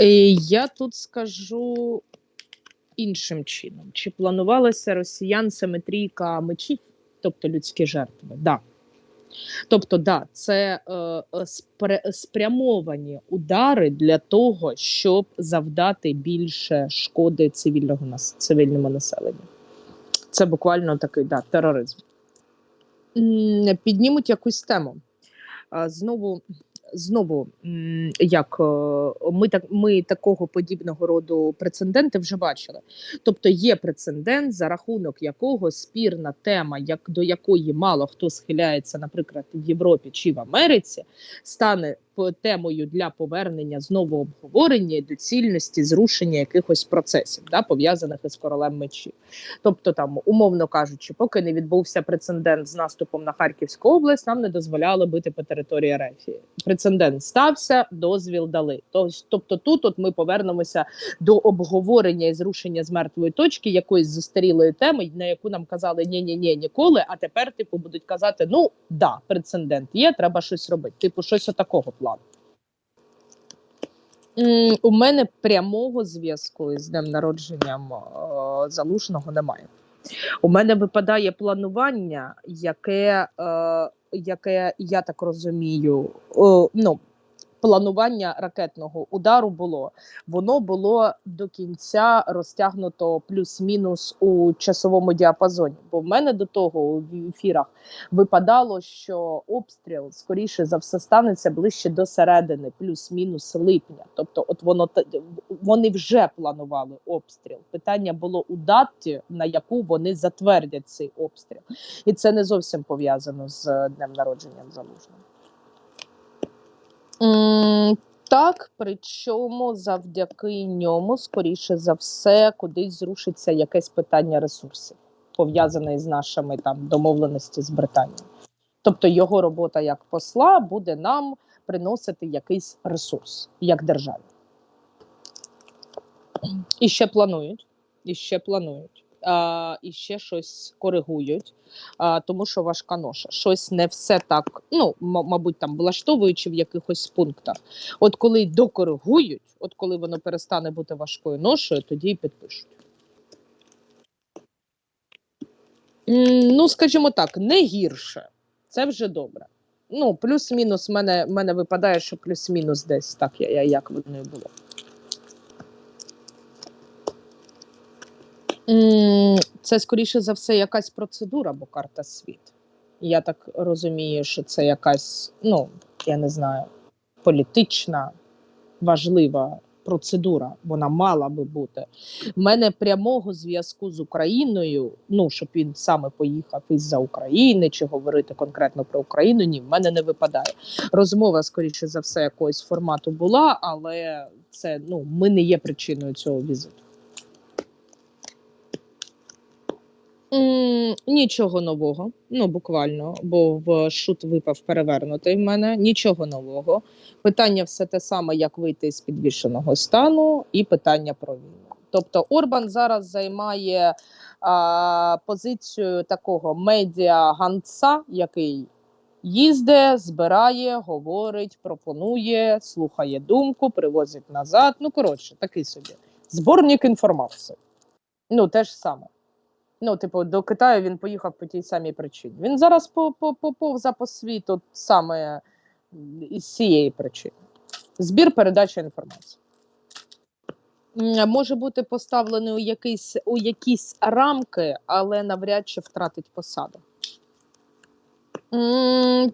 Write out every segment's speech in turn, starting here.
Е, Я тут скажу іншим чином. Чи планувалася росіян симетрійка мечів, тобто людські жертви? Да. Тобто, да, це е, е, спрямовані удари для того, щоб завдати більше шкоди цивільного цивільному населенню. Це буквально такий да, тероризм. Піднімуть якусь тему. Знову, знову, як е, ми так ми такого подібного роду прецеденти вже бачили. Тобто є прецедент, за рахунок якого спірна тема, як до якої мало хто схиляється, наприклад, в Європі чи в Америці, стане темою для повернення знову обговорення і доцільності зрушення якихось процесів, да, пов'язаних із королем мечів. Тобто, там, умовно кажучи, поки не відбувся прецедент з наступом на Харківську область, нам не дозволяли бити по території Рефії. Прецедент стався, дозвіл дали. Тобто, тут от ми повернемося до обговорення і зрушення з мертвої точки якоїсь застарілої теми, на яку нам казали ні, ні, ні, ніколи. А тепер, типу, будуть казати: ну да, прецедент є, треба щось робити. Типу, щось отакого плану. М, У мене прямого зв'язку із днем народженням е, залужного немає. У мене випадає планування, яке, е, яке я так розумію, е, ну, планування ракетного удару було. Воно було до кінця розтягнуто плюс-мінус у часовому діапазоні. Бо в мене до того в ефірах випадало, що обстріл скоріше за все станеться ближче до середини, плюс-мінус липня. Тобто, от воно вони вже планували обстріл. Питання було у даті, на яку вони затвердять цей обстріл, і це не зовсім пов'язано з днем народженням залужного. Так, причому завдяки ньому, скоріше за все, кудись зрушиться якесь питання ресурсів, пов'язане з нашими там домовленості з Британією. Тобто його робота як посла буде нам приносити якийсь ресурс як державі. І ще планують, і ще планують, а, і ще щось коригують, а, тому що важка ноша. Щось не все так, ну, мабуть, там влаштовуючи в якихось пунктах. От коли докоригують, от коли воно перестане бути важкою ношею, тоді і підпишуть. Ну, скажімо так, не гірше. Це вже добре. Ну, плюс-мінус, мене, мене випадає, що плюс-мінус десь так, я, я, як воно і було. Це скоріше за все якась процедура, бо карта світ. Я так розумію, що це якась, ну, я не знаю, політична, важлива процедура. Вона мала би бути. В мене прямого зв'язку з Україною, ну, щоб він саме поїхав із-за України чи говорити конкретно про Україну, ні, в мене не випадає. Розмова, скоріше за все, якогось формату була, але це ну, ми не є причиною цього візиту. Нічого нового, ну буквально, бо в шут випав перевернутий в мене. Нічого нового. Питання все те саме, як вийти з підвішеного стану, і питання про війну. Тобто Орбан зараз займає а, позицію такого медіа-ганца, який їздить, збирає, говорить, пропонує, слухає думку, привозить назад. Ну, коротше, такий собі зборник інформації. Ну, те ж саме. Ну, типу, до Китаю він поїхав по тій самій причині. Він зараз по, по, поповза по світу саме із цієї причини. Збір передача інформації. Може бути поставлений у якісь, у якісь рамки, але навряд чи втратить посаду.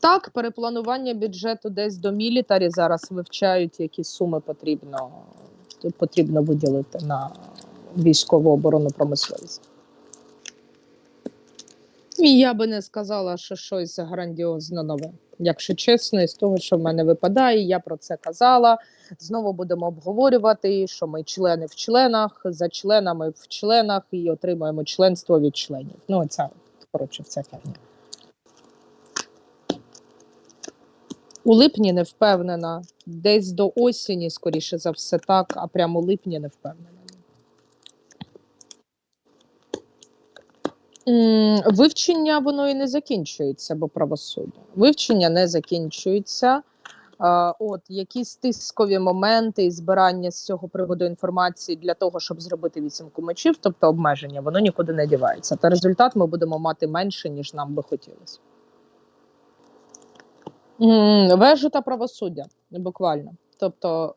Так, перепланування бюджету десь до мілітарі зараз вивчають, які суми потрібно, потрібно виділити на військову оборонну промисловість. Я би не сказала, що щось грандіозно нове. Якщо чесно, із того, що в мене випадає, я про це казала. Знову будемо обговорювати, що ми члени в членах, за членами в членах і отримуємо членство від членів. Ну, оця, коротше, вся фігня. У липні не впевнена. Десь до осені, скоріше за все, так, а прямо у липні не впевнена. М, Вивчення воно і не закінчується, бо правосуддя. Вивчення не закінчується. От якісь тискові моменти і збирання з цього приводу інформації для того, щоб зробити вісімку мечів, тобто обмеження, воно нікуди не дівається. Та результат ми будемо мати менше, ніж нам би хотілося. Вежу та правосуддя, буквально. Тобто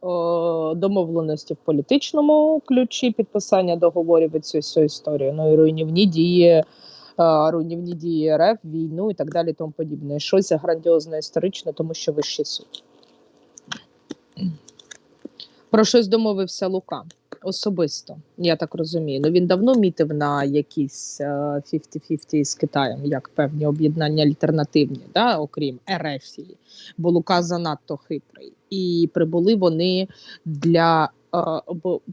домовленості в політичному ключі, підписання договорів і цю всю історію, ну і руйнівні дії, руйнівні дії РФ, війну і так далі, тому подібне. Щось грандіозне історичне, тому що вищий суд. Про щось домовився Лука особисто, я так розумію. Ну він давно мітив на якісь е, 50-50 з Китаєм, як певні об'єднання альтернативні, да, окрім Ерефії, бо Лука занадто хитрий. І прибули вони для, е,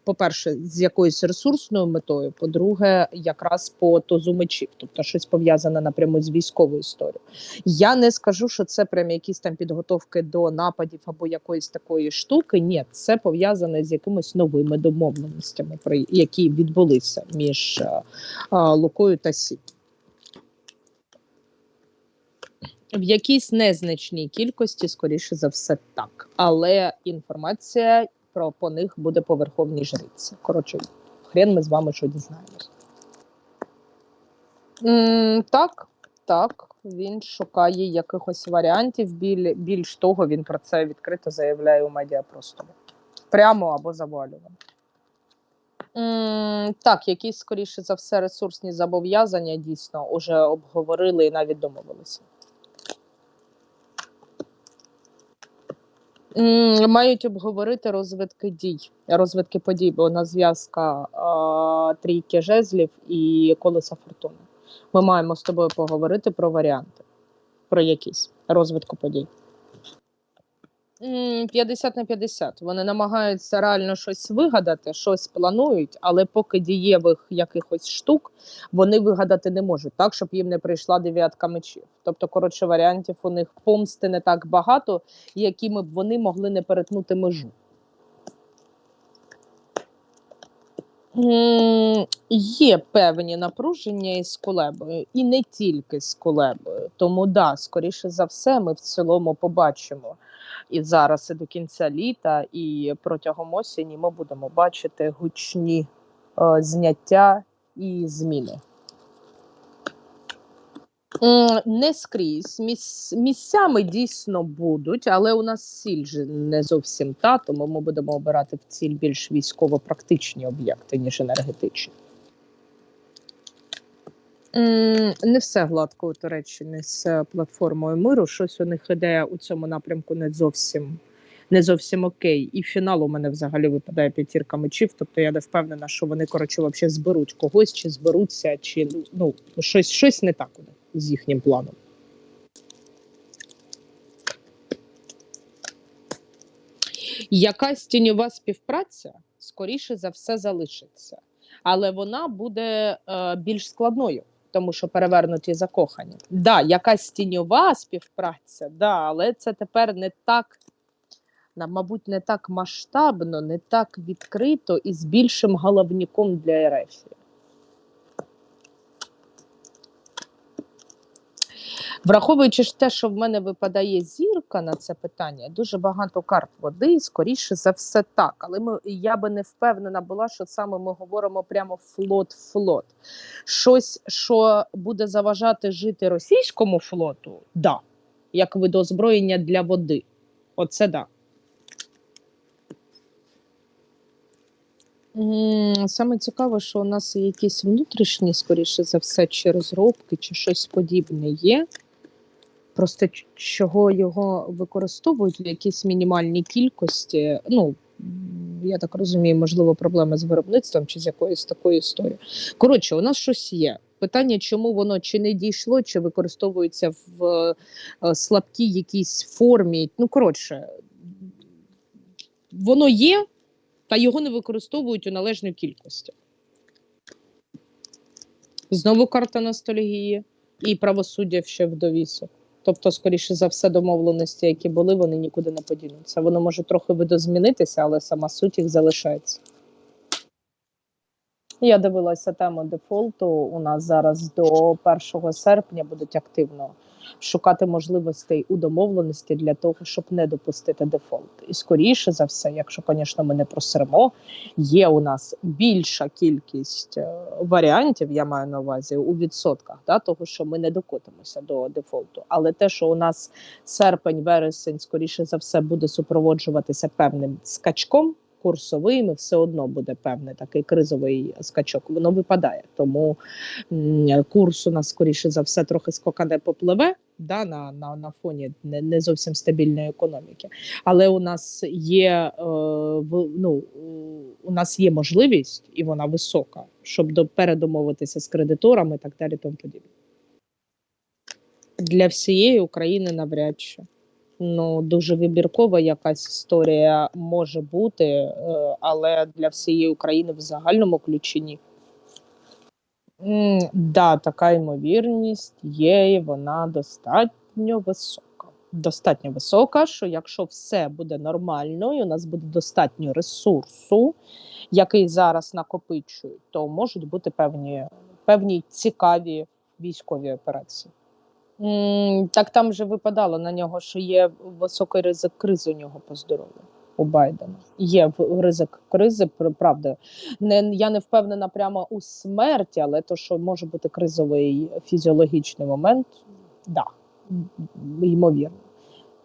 по-перше, з якоюсь ресурсною метою, по-друге, якраз по тозу мечів, тобто щось пов'язане напряму з військовою історією. Я не скажу, що це прям якісь там підготовки до нападів або якоїсь такої штуки. Ні, це пов'язане з якимись новими домовленостями, які відбулися між е, е, Лукою та Сі. В якійсь незначній кількості, скоріше за все, так. Але інформація про по них буде по верховній жриці. Коротше, хрен ми з вами що дізнаємось. Так, так. Він шукає якихось варіантів. Біль, більш того, він про це відкрито заявляє у медіапросторі. Прямо або завуальовано. М, Так, якісь, скоріше за все, ресурсні зобов'язання дійсно вже обговорили і навіть домовилися. Мають обговорити розвитки дій, розвитки подій, бо на зв'язка трійки жезлів і колеса фортуни. Ми маємо з тобою поговорити про варіанти, про якісь розвитку подій. М, 50 на 50. Вони намагаються реально щось вигадати, щось планують, але поки дієвих якихось штук вони вигадати не можуть, так, щоб їм не прийшла дев'ятка мечів. Тобто, коротше, варіантів у них помсти не так багато, якими б вони могли не перетнути межу. М, Є певні напруження із колебою, і не тільки з колебою. Тому да, скоріше за все, ми в цілому побачимо і зараз, і до кінця літа, і протягом осені ми будемо бачити гучні е, зняття і зміни. Не скрізь міс, місцями дійсно будуть, але у нас ціль же не зовсім та, тому ми будемо обирати в ціль більш військово-практичні об'єкти, ніж енергетичні. Не все гладко у Туреччині з платформою миру. Щось у них іде у цьому напрямку не зовсім не зовсім окей. І фінал у мене взагалі випадає п'ятірка мечів. Тобто я не впевнена, що вони коротше взагалі зберуть когось, чи зберуться, чи ну щось, щось не так у них з їхнім планом. Якась тіньова співпраця скоріше за все залишиться, але вона буде е, більш складною, тому що перевернуті закохані. Да, якась тіньова співпраця, да, але це тепер не так, мабуть, не так масштабно, не так відкрито і з більшим головніком для Ерефії. Враховуючи те, що в мене випадає зірка на це питання, дуже багато карт води, скоріше за все так. Але ми, я би не впевнена була, що саме ми говоримо прямо флот-флот. Щось, що буде заважати жити російському флоту, да, як вид озброєння для води. Оце да. Саме цікаве, що у нас якісь внутрішні, скоріше за все, чи розробки, чи щось подібне є. Просто чого його використовують в якійсь мінімальній кількості. Ну, я так розумію, можливо, проблеми з виробництвом чи з якоюсь такою історією. Коротше, у нас щось є. Питання, чому воно чи не дійшло, чи використовується в е, слабкій якійсь формі. Ну, коротше, воно є, та його не використовують у належній кількості. Знову карта ностальгії і правосуддя ще в довісок. Тобто, скоріше за все, домовленості, які були, вони нікуди не подінуться. Воно може трохи видозмінитися, але сама суть їх залишається. Я дивилася тему дефолту. У нас зараз до 1 серпня будуть активно шукати можливостей у домовленості для того, щоб не допустити дефолт. І скоріше за все, якщо, звісно, ми не просремо, є у нас більша кількість е, варіантів, я маю на увазі у відсотках, да, того, що ми не докотимося до дефолту. Але те, що у нас серпень, вересень, скоріше за все, буде супроводжуватися певним скачком. Курсовим і все одно буде певний такий кризовий скачок. Воно випадає. Тому курс у нас скоріше за все трохи скокане попливе да, на, на, на фоні не, не зовсім стабільної економіки. Але у нас є е, в- ну, у нас є можливість, і вона висока, щоб до передомовитися з кредиторами і так далі. Тому подібне. Для всієї України навряд чи. Ну, дуже вибіркова якась історія може бути, е, але для всієї України в загальному ключі ні. Да, така ймовірність є, і вона достатньо висока. Достатньо висока, що якщо все буде нормально, і у нас буде достатньо ресурсу, який зараз накопичують, то можуть бути певні, певні цікаві військові операції. Так там вже випадало на нього, що є високий ризик кризи у нього по здоров'ю у Байдена. Є ризик кризи, пр- правда. Не, я не впевнена прямо у смерті, але то, що може бути кризовий фізіологічний момент, да, ймовірно.